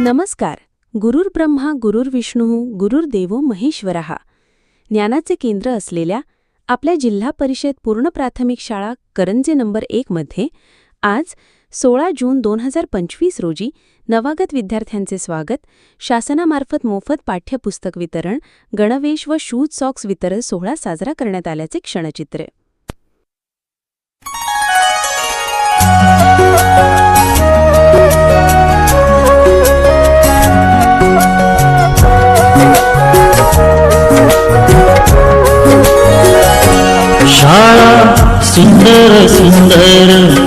नमस्कार. गुरुर ब्रह्मा गुरुर विष्णू गुरुर्देवो ज्ञानाचे केंद्र असलेल्या आपल्या जिल्हा परिषद पूर्ण प्राथमिक शाळा करंजे नंबर एकमध्ये आज सोळा जून दोन हजार पंचवीस रोजी नवागत विद्यार्थ्यांचे स्वागत. शासनामार्फत मोफत पाठ्यपुस्तक वितरण गणवेश व शूज सॉक्स वितरण सोहळा साजरा करण्यात आल्याचे क्षणचित्र. शाळा सुंदर सुंदर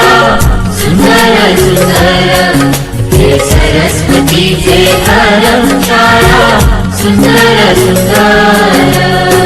सरस्वतीचे घर शाळा सुंदर सुंदर